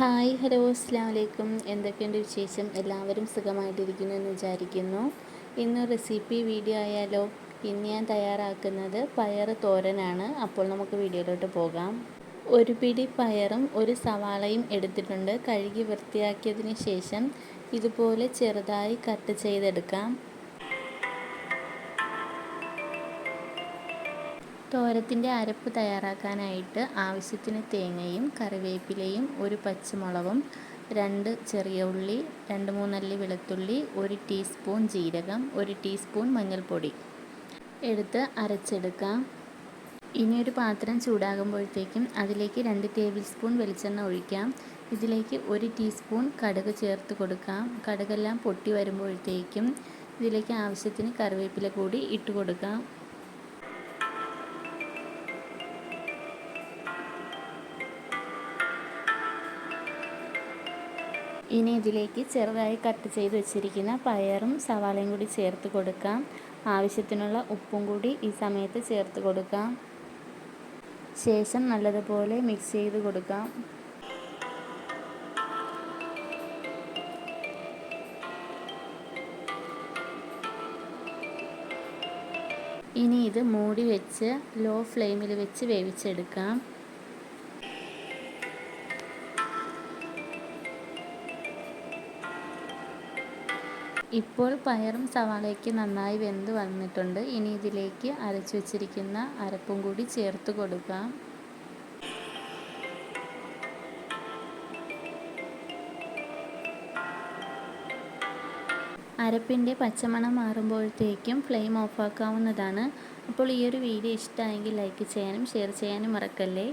Hi hello അസ്സാം വലൈക്കും എന്തൊക്കെയുണ്ട് വിശേഷം? എല്ലാവരും സുഖമായിട്ടിരിക്കുന്നു എന്ന് വിചാരിക്കുന്നു. ഇന്ന് റെസിപ്പി വീഡിയോ ആയാലോ? ഇന്ന് ഞാൻ തയ്യാറാക്കുന്നത് പയർ തോരനാണ്. അപ്പോൾ നമുക്ക് വീഡിയോയിലോട്ട് പോകാം. ഒരു പിടി പയറും ഒരു സവാളയും എടുത്തിട്ടുണ്ട്. കഴുകി വൃത്തിയാക്കിയതിന് ശേഷം ഇതുപോലെ ചെറുതായി കട്ട് ചെയ്തെടുക്കാം. തോരത്തിന്റെ അരപ്പ് തയ്യാറാക്കാനായിട്ട് ആവശ്യത്തിന് തേങ്ങയും കറിവേപ്പിലയും ഒരു പച്ചമുളകും രണ്ട് ചെറിയ ഉള്ളി രണ്ട് മൂന്നല്ലി വെളുത്തുള്ളി ഒരു ടീസ്പൂൺ ജീരകം ഒരു ടീസ്പൂൺ മഞ്ഞൾപ്പൊടി. എടുത്ത് അരച്ചെടുക്കാം. ഇനി ഒരു പാത്രം ചൂടാകുമ്പോഴത്തേക്കും അതിലേക്ക് രണ്ട് ടേബിൾ സ്പൂൺ വെളിച്ചെണ്ണ ഒഴിക്കാം. ഇതിലേക്ക് ഒരു ടീസ്പൂൺ കടുക് ചേർത്ത് കൊടുക്കാം. കടുകെല്ലാം പൊട്ടി വരുമ്പോഴത്തേക്കും ഇതിലേക്ക് ആവശ്യത്തിന് കറിവേപ്പില കൂടി ഇട്ട് കൊടുക്കാം. ഇനി ഇതിലേക്ക് ചെറുതായി കട്ട് ചെയ്ത് വെച്ചിരിക്കുന്ന പയറും സവാളയും കൂടി ചേർത്ത് കൊടുക്കാം. ആവശ്യത്തിനുള്ള ഉപ്പും കൂടി ഈ സമയത്ത് ചേർത്ത് കൊടുക്കാം. ശേഷം നല്ലതുപോലെ മിക്സ് ചെയ്ത് കൊടുക്കാം. ഇനി ഇത് മൂടി വെച്ച് ലോ ഫ്ലെയിമിൽ വെച്ച് വേവിച്ചെടുക്കാം. ഇപ്പോൾ പയറും സവാളയ്ക്ക് നന്നായി വെന്ത് വന്നിട്ടുണ്ട്. ഇനി ഇതിലേക്ക് അരച്ചു വച്ചിരിക്കുന്ന അരപ്പും കൂടി ചേർത്ത് കൊടുക്കാം. അരപ്പിന്റെ പച്ചമണം മാറുമ്പോഴത്തേക്കും ഫ്ലെയിം ഓഫാക്കാവുന്നതാണ്. അപ്പോൾ ഈ ഒരു വീഡിയോ ഇഷ്ടമായെങ്കിൽ ലൈക്ക് ചെയ്യാനും ഷെയർ ചെയ്യാനും മറക്കല്ലേ?